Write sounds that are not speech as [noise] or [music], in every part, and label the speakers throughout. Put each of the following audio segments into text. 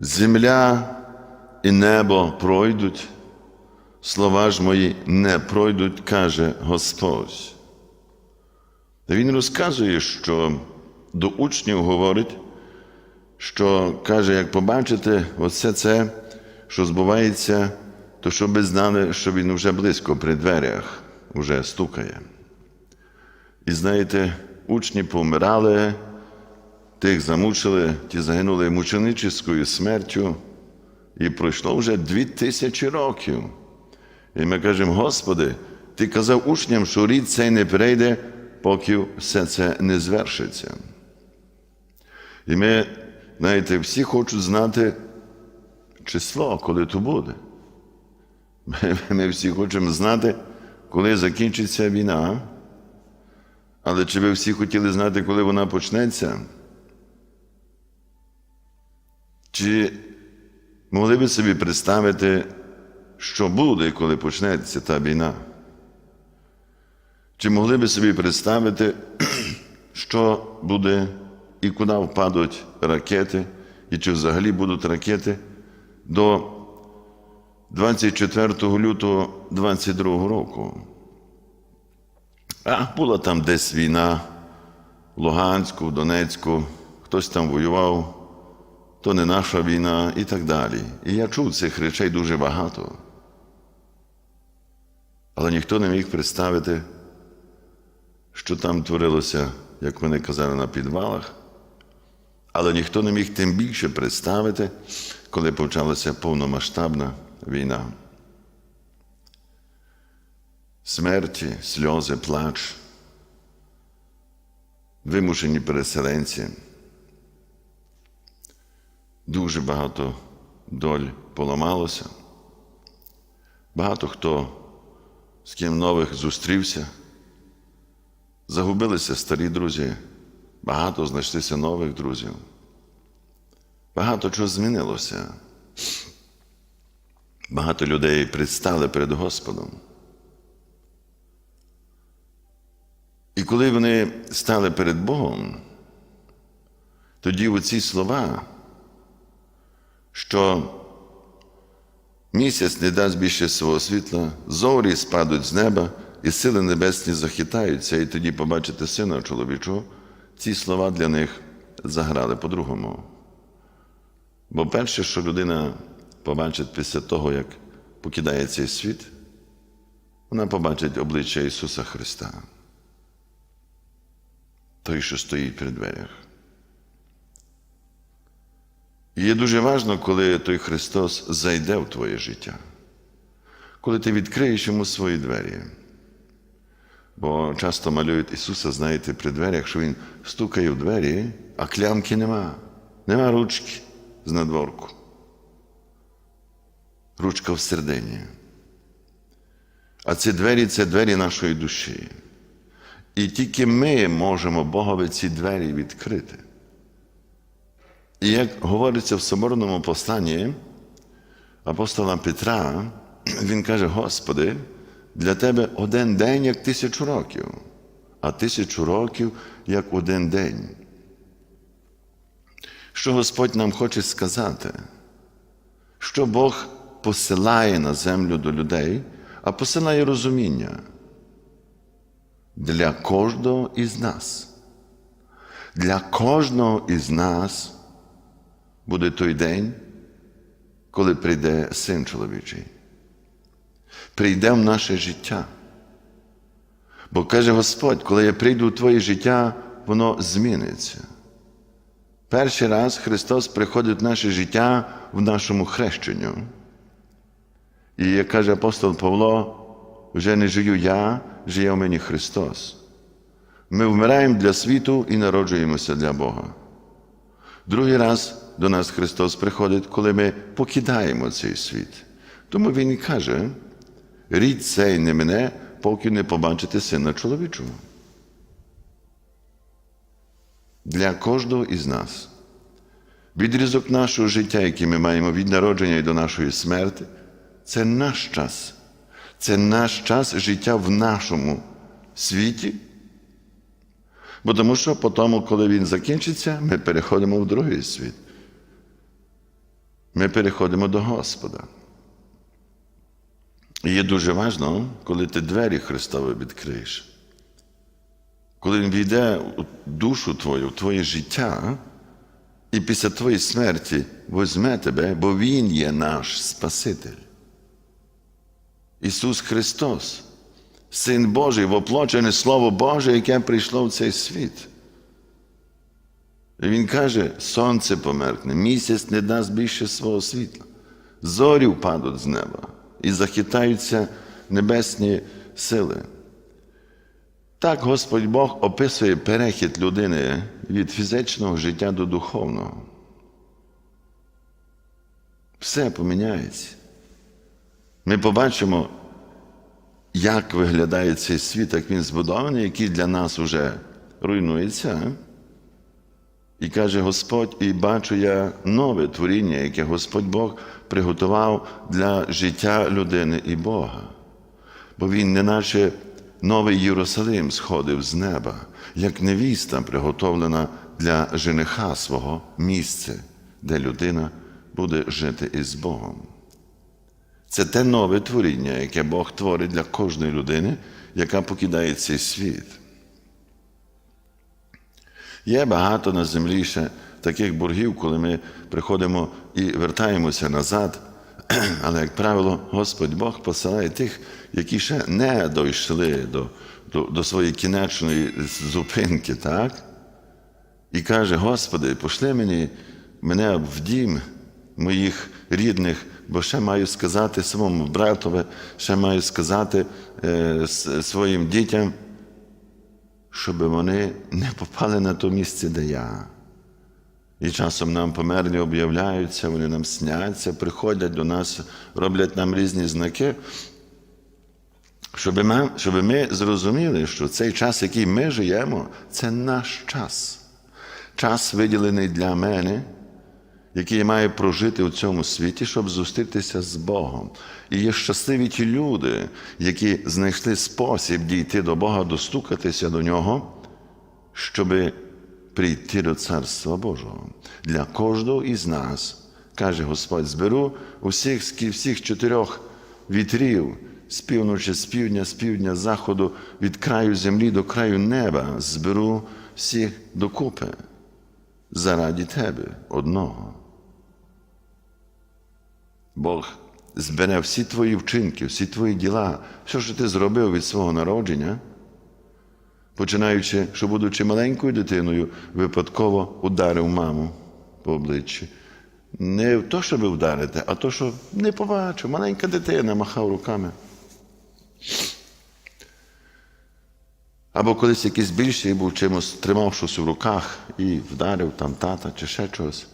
Speaker 1: Земля і небо пройдуть, слова ж мої не пройдуть, каже Господь. Він розказує, що до учнів говорить, що каже, як побачите оце це, що збувається, то щоб знали, що він вже близько при дверях, вже стукає. І знаєте, учні помирали, тих замучили, ті загинули мученическою смертю, і пройшло вже дві тисячі років. І ми кажемо, Господи, Ти казав учням, що рід цей не перейде, поки все це не звершиться. І ми, знаєте, всі хочуть знати число, коли то буде. Ми, [laughs] ми всі хочемо знати, коли закінчиться війна. Але чи ви всі хотіли знати, коли вона почнеться? Чи могли би собі представити, що буде, коли почнеться та війна? Чи могли би собі представити, [clears throat] що буде і куди впадуть ракети, і чи взагалі будуть ракети до 24 лютого 2022 року? А була там десь війна в Луганську, в Донецьку, хтось там воював, то не наша війна і так далі. І я чув цих речей дуже багато. Але ніхто не міг представити, що там творилося, як вони казали, на підвалах. Але ніхто не міг тим більше представити, коли почалася повномасштабна війна. Смерті, сльози, плач, вимушені переселенці. Дуже багато доль поламалося. Багато хто з ким нових зустрівся. Загубилися старі друзі, багато знайшлися нових друзів. Багато чого змінилося. Багато людей предстали перед Господом. І коли вони стали перед Богом, тоді оці слова, що місяць не дасть більше свого світла, зорі спадуть з неба, і сили небесні захитаються, і тоді побачите сина чоловічого, ці слова для них заграли по-другому. Бо перше, що людина побачить після того, як покидає цей світ, вона побачить обличчя Ісуса Христа той, що стоїть при дверях. Є дуже важливо, коли той Христос зайде в твоє життя, коли ти відкриєш йому свої двері. Бо часто малюють Ісуса, знаєте, при дверях, що Він стукає в двері, а клямки нема. Нема ручки з надворку. Ручка в середині. А ці двері це двері нашої душі. І тільки ми можемо Богові ці двері відкрити. І як говориться в соборному посланні апостола Петра, він каже: Господи, для Тебе один день як тисячу років, а тисячу років як один день. Що Господь нам хоче сказати? Що Бог посилає на землю до людей, а посилає розуміння для кожного із нас. Для кожного із нас буде той день, коли прийде син чоловічий. Прийде в наше життя. Бо каже Господь, коли я прийду в твоє життя, воно зміниться. Перший раз Христос приходить в наше життя в нашому хрещенню. І як каже апостол Павло, вже не живу я, живе в мені Христос. Ми вмираємо для світу і народжуємося для Бога. Другий раз до нас Христос приходить, коли ми покидаємо цей світ. Тому Він каже: рід цей не мене, поки не побачите сина чоловічого. Для кожного із нас. Відрізок нашого життя, який ми маємо від народження і до нашої смерти, це наш час. Це наш час життя в нашому світі. Бо тому що по тому, коли він закінчиться, ми переходимо в другий світ. Ми переходимо до Господа. І є дуже важливо, коли ти двері Христові відкриєш. Коли Він війде у душу твою, в твоє життя, і після твоєї смерті возьме тебе, бо Він є наш Спаситель. Ісус Христос, Син Божий, воплочене Слово Боже, яке прийшло в цей світ. Він каже, сонце померкне, місяць не дасть більше свого світла, зорі впадуть з неба і захитаються небесні сили. Так Господь Бог описує перехід людини від фізичного життя до духовного. Все поміняється. Ми побачимо, як виглядає цей світ, як він збудований, який для нас вже руйнується. І каже Господь, і бачу я нове творіння, яке Господь Бог приготував для життя людини і Бога. Бо Він, неначе новий Єрусалим, сходив з неба, як невіста, приготовлена для жениха свого місце, де людина буде жити із Богом. Це те нове творіння, яке Бог творить для кожної людини, яка покидає цей світ. Є багато на землі ще таких боргів, коли ми приходимо і вертаємося назад. [clears throat] Але, як правило, Господь Бог посилає тих, які ще не дійшли до, до, до своєї кінечної зупинки, так? І каже: Господи, пошли мені мене в дім моїх рідних, бо ще маю сказати своєму братові, ще маю сказати е, своїм дітям щоб вони не попали на то місце, де я. І часом нам померлі об'являються, вони нам сняться, приходять до нас, роблять нам різні знаки, щоб ми, щоб ми зрозуміли, що цей час, який ми живемо, це наш час. Час виділений для мене, який я маю прожити у цьому світі, щоб зустрітися з Богом. І є щасливі ті люди, які знайшли спосіб дійти до Бога, достукатися до Нього, щоб прийти до Царства Божого. Для кожного із нас, каже Господь, зберу усіх всіх чотирьох вітрів з півночі, з півдня, з півдня, з заходу, від краю землі до краю неба, зберу всіх докупи заради тебе одного. Бог збере всі твої вчинки, всі твої діла, все, що ти зробив від свого народження, починаючи, що, будучи маленькою дитиною, випадково ударив маму по обличчі. Не то, щоб вдарити, а то, що не побачив, маленька дитина махав руками. Або колись якийсь більший був чимось тримав щось у руках і вдарив там тата чи ще чогось.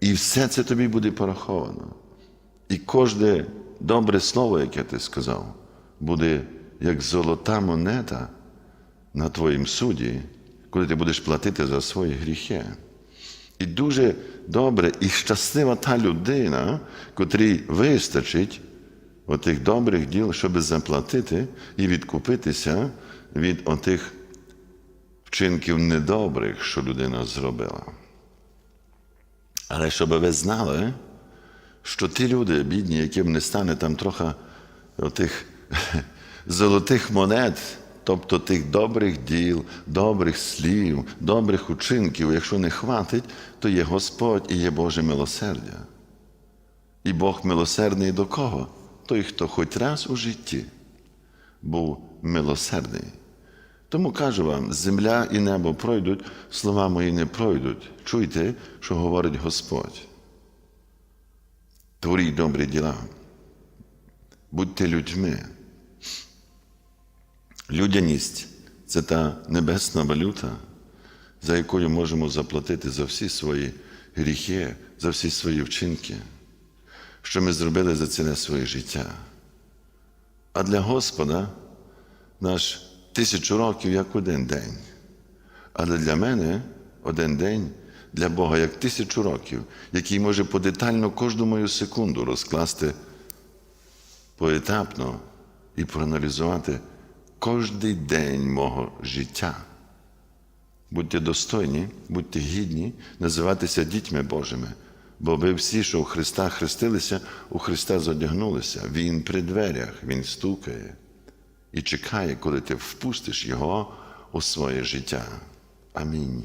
Speaker 1: І все це тобі буде пораховано. І кожне добре слово, яке ти сказав, буде як золота монета на твоїм суді, коли ти будеш платити за свої гріхи. І дуже добре і щаслива та людина, котрій вистачить отих добрих діл, щоб заплатити і відкупитися від отих вчинків недобрих, що людина зробила. Але щоб ви знали, що ті люди, бідні, яким не стане там трохи отих [laughs] золотих монет, тобто тих добрих діл, добрих слів, добрих учинків, якщо не хватить, то є Господь і є Боже милосердя. І Бог милосердний до кого? Той, хто хоч раз у житті був милосердний. Тому кажу вам: земля і небо пройдуть, слова мої не пройдуть. Чуйте, що говорить Господь. Творіть добрі діла. Будьте людьми. Людяність це та небесна валюта, за якою можемо заплатити за всі свої гріхи, за всі свої вчинки, що ми зробили за ціле своє життя. А для Господа наш тисячу років як один день. Але для мене один день для Бога як тисячу років, який може подетально кожну мою секунду розкласти поетапно і проаналізувати кожний день мого життя. Будьте достойні, будьте гідні називатися дітьми Божими, бо ви всі, що у Христа хрестилися, у Христа зодягнулися, Він при дверях, Він стукає і чекає, коли ти впустиш Його у своє життя. Амінь